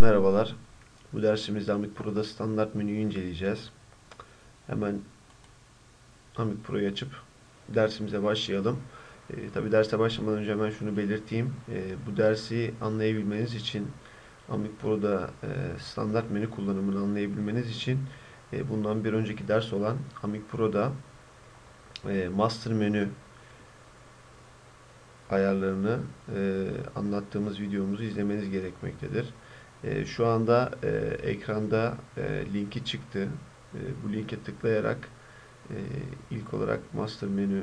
Merhabalar. Bu dersimizde Amic Pro'da standart menüyü inceleyeceğiz. Hemen Amic Pro'yu açıp dersimize başlayalım. E, Tabi derse başlamadan önce hemen şunu belirteyim. E, bu dersi anlayabilmeniz için Amic Pro'da e, standart menü kullanımını anlayabilmeniz için e, bundan bir önceki ders olan Amic Pro'da e, master menü ayarlarını e, anlattığımız videomuzu izlemeniz gerekmektedir. E, şu anda e, ekranda e, linki çıktı. E, bu linke tıklayarak e, ilk olarak master menü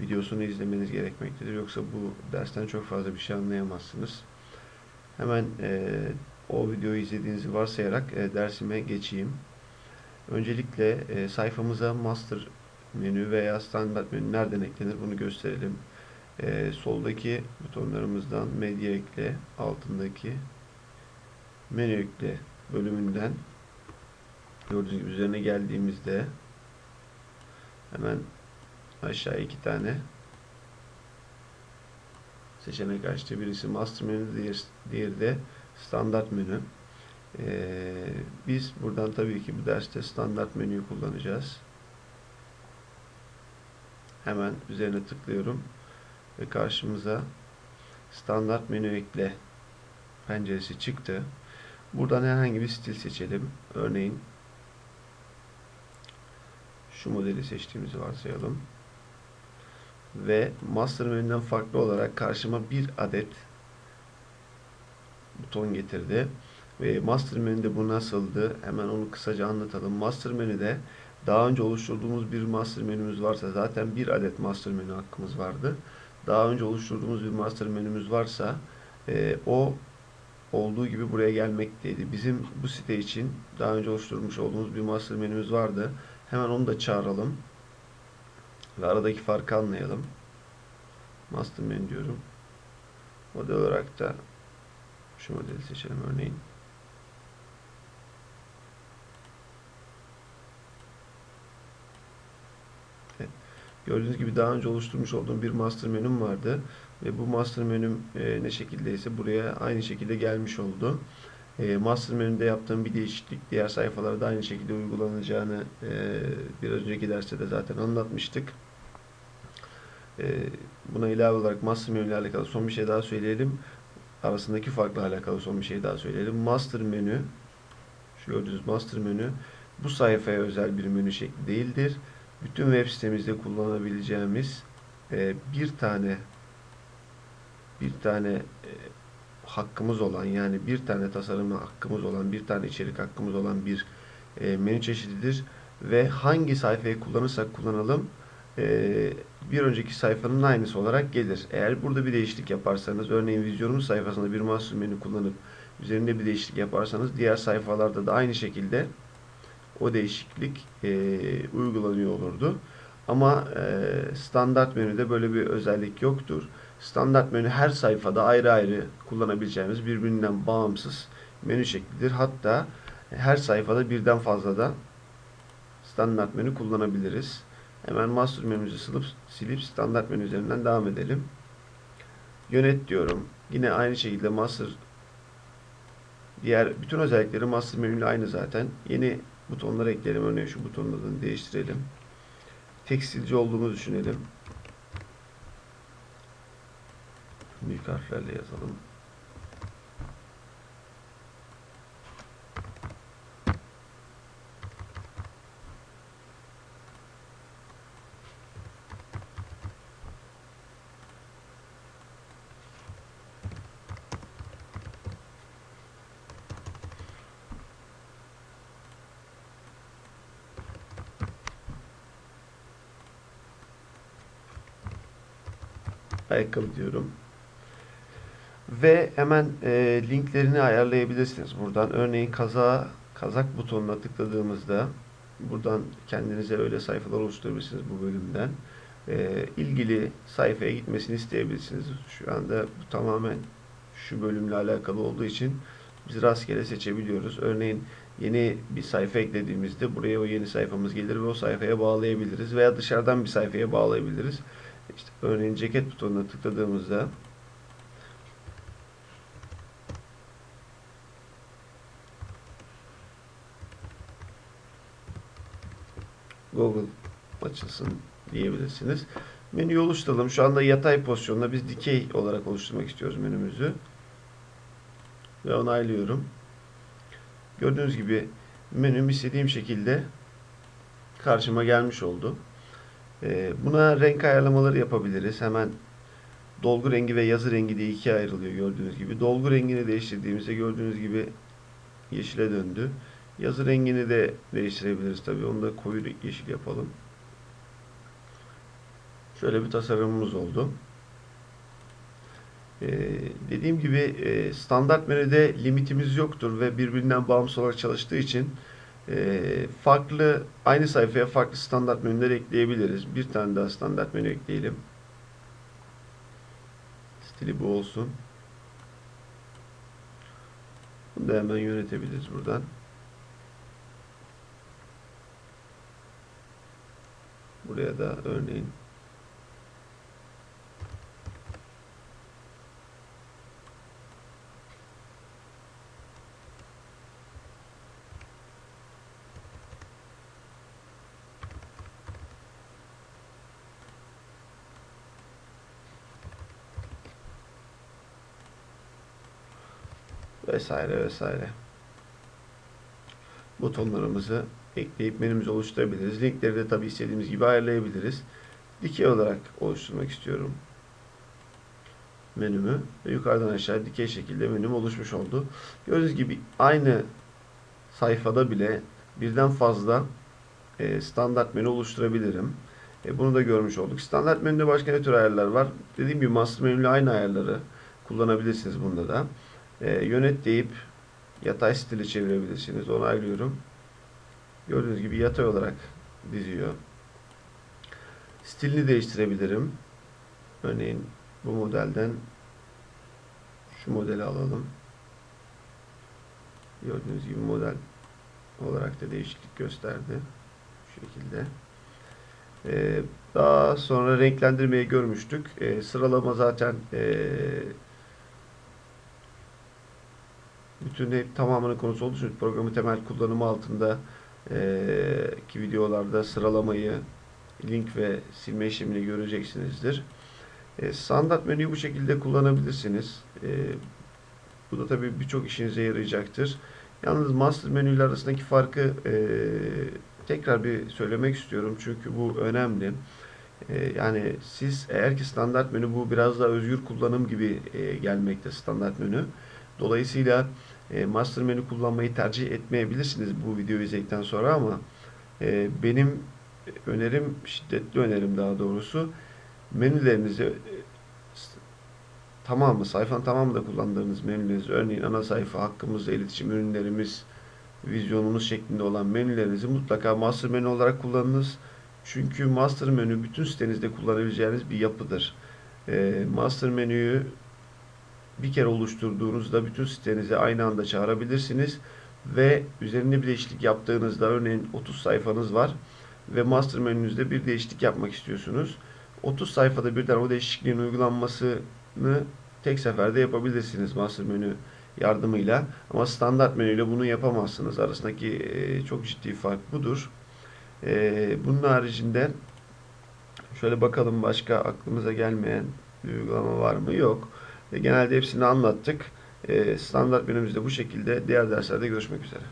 videosunu izlemeniz gerekmektedir. Yoksa bu dersten çok fazla bir şey anlayamazsınız. Hemen e, o videoyu izlediğinizi varsayarak e, dersime geçeyim. Öncelikle e, sayfamıza master menü veya standart menü nereden eklenir bunu gösterelim. E, soldaki butonlarımızdan medya ekle, altındaki menü ekle bölümünden gördüğünüz gibi üzerine geldiğimizde hemen aşağı iki tane seçenek açtı. Birisi master menü, diğer, diğeri de standart menü. Ee, biz buradan tabii ki bu derste standart menüyü kullanacağız. Hemen üzerine tıklıyorum ve karşımıza standart menü ekle penceresi çıktı. Buradan herhangi bir stil seçelim. Örneğin şu modeli seçtiğimizi varsayalım. Ve master menüden farklı olarak karşıma bir adet buton getirdi. Ve master menüde bu nasıldı? Hemen onu kısaca anlatalım. Master menüde daha önce oluşturduğumuz bir master menümüz varsa zaten bir adet master menü hakkımız vardı. Daha önce oluşturduğumuz bir master menümüz varsa e, o olduğu gibi buraya gelmekteydi. Bizim bu site için daha önce oluşturmuş olduğumuz bir master menümüz vardı. Hemen onu da çağıralım. Ve aradaki farkı anlayalım. Master menü diyorum. Model olarak da şu modeli seçelim örneğin. Gördüğünüz gibi daha önce oluşturmuş olduğum bir master menüm vardı. Ve bu master menüm e, ne şekildeyse buraya aynı şekilde gelmiş oldu. E, master menüde yaptığım bir değişiklik diğer sayfalarda aynı şekilde uygulanacağını e, bir önceki derste de zaten anlatmıştık. E, buna ilave olarak master menü ile alakalı son bir şey daha söyleyelim. Arasındaki farkla alakalı son bir şey daha söyleyelim. Master menü şu gördüğünüz master menü bu sayfaya özel bir menü şekli değildir. Bütün web sitemizde kullanabileceğimiz e, bir tane bir tane e, hakkımız olan yani bir tane tasarım hakkımız olan bir tane içerik hakkımız olan bir e, menü çeşididir ve hangi sayfayı kullanırsak kullanalım e, bir önceki sayfanın aynısı olarak gelir. Eğer burada bir değişiklik yaparsanız örneğin vizyonumuz sayfasında bir master menü kullanıp üzerinde bir değişiklik yaparsanız diğer sayfalarda da aynı şekilde o değişiklik e, uygulanıyor olurdu. Ama e, standart menüde böyle bir özellik yoktur. Standart menü her sayfada ayrı ayrı kullanabileceğimiz birbirinden bağımsız menü şeklidir. Hatta her sayfada birden fazla da standart menü kullanabiliriz. Hemen master menümüzü silip, silip standart menü üzerinden devam edelim. Yönet diyorum. Yine aynı şekilde master diğer bütün özellikleri master menüyle aynı zaten. Yeni butonları ekleyelim. Örneğin şu butonun değiştirelim. Tekstilci olduğumuzu düşünelim. Büyük harflerle yazalım. Ayakkabı diyorum. Ve hemen e, linklerini ayarlayabilirsiniz buradan. Örneğin kaza kazak butonuna tıkladığımızda buradan kendinize öyle sayfalar oluşturabilirsiniz bu bölümden. E, ilgili sayfaya gitmesini isteyebilirsiniz. Şu anda bu tamamen şu bölümle alakalı olduğu için biz rastgele seçebiliyoruz. Örneğin yeni bir sayfa eklediğimizde buraya o yeni sayfamız gelir ve o sayfaya bağlayabiliriz veya dışarıdan bir sayfaya bağlayabiliriz. İşte örneğin ceket butonuna tıkladığımızda Google açılsın diyebilirsiniz. Menüyü oluşturalım. Şu anda yatay pozisyonda biz dikey olarak oluşturmak istiyoruz menümüzü. Ve onaylıyorum. Gördüğünüz gibi menüm istediğim şekilde karşıma gelmiş oldu. Ee, buna renk ayarlamaları yapabiliriz. Hemen dolgu rengi ve yazı rengi diye ikiye ayrılıyor gördüğünüz gibi. Dolgu rengini değiştirdiğimizde gördüğünüz gibi yeşile döndü. Yazı rengini de değiştirebiliriz tabii. Onu da koyu yeşil yapalım. Şöyle bir tasarımımız oldu. Ee, dediğim gibi e, standart menüde limitimiz yoktur ve birbirinden bağımsız olarak çalıştığı için farklı aynı sayfaya farklı standart menüler ekleyebiliriz. Bir tane daha standart menü ekleyelim. Stili bu olsun. Bunu da hemen yönetebiliriz buradan. Buraya da örneğin vesaire vesaire. Butonlarımızı ekleyip menümüzü oluşturabiliriz. Linkleri de tabi istediğimiz gibi ayarlayabiliriz. Dikey olarak oluşturmak istiyorum menümü. Ve yukarıdan aşağı dikey şekilde menüm oluşmuş oldu. Gördüğünüz gibi aynı sayfada bile birden fazla e, standart menü oluşturabilirim. E, bunu da görmüş olduk. Standart menüde başka ne tür ayarlar var? Dediğim gibi master menüyle aynı ayarları kullanabilirsiniz bunda da. E, yönet deyip yatay stili çevirebilirsiniz. Onaylıyorum. Gördüğünüz gibi yatay olarak diziyor. Stilini değiştirebilirim. Örneğin bu modelden şu modeli alalım. Gördüğünüz gibi model olarak da değişiklik gösterdi. Şu şekilde. Ee, daha sonra renklendirmeyi görmüştük. Ee, sıralama zaten ee, bütün hep tamamının konusu olduğu için programı temel kullanımı altında ee, ki videolarda sıralamayı link ve silme işlemini göreceksinizdir. E, standart menüyü bu şekilde kullanabilirsiniz. E, bu da tabii birçok işinize yarayacaktır. Yalnız master menüyle arasındaki farkı e, tekrar bir söylemek istiyorum. Çünkü bu önemli. E, yani siz eğer ki standart menü bu biraz daha özgür kullanım gibi e, gelmekte standart menü. Dolayısıyla e, master menü kullanmayı tercih etmeyebilirsiniz bu videoyu izledikten sonra ama e, benim önerim, şiddetli önerim daha doğrusu menülerinizi e, tamamı, sayfanın tamamında kullandığınız menülerinizi, örneğin ana sayfa, hakkımızda iletişim ürünlerimiz, vizyonumuz şeklinde olan menülerinizi mutlaka master menü olarak kullanınız. Çünkü master menü bütün sitenizde kullanabileceğiniz bir yapıdır. E, master menüyü bir kere oluşturduğunuzda bütün sitenize aynı anda çağırabilirsiniz ve üzerinde bir değişiklik yaptığınızda örneğin 30 sayfanız var ve master menünüzde bir değişiklik yapmak istiyorsunuz. 30 sayfada birden o değişikliğin uygulanmasını tek seferde yapabilirsiniz master menü yardımıyla. Ama standart menüyle bunu yapamazsınız. Arasındaki e, çok ciddi fark budur. E, bunun haricinde şöyle bakalım başka aklımıza gelmeyen bir uygulama var mı? Yok. Genelde hepsini anlattık. E, standart menümüzde bu şekilde. Diğer derslerde görüşmek üzere.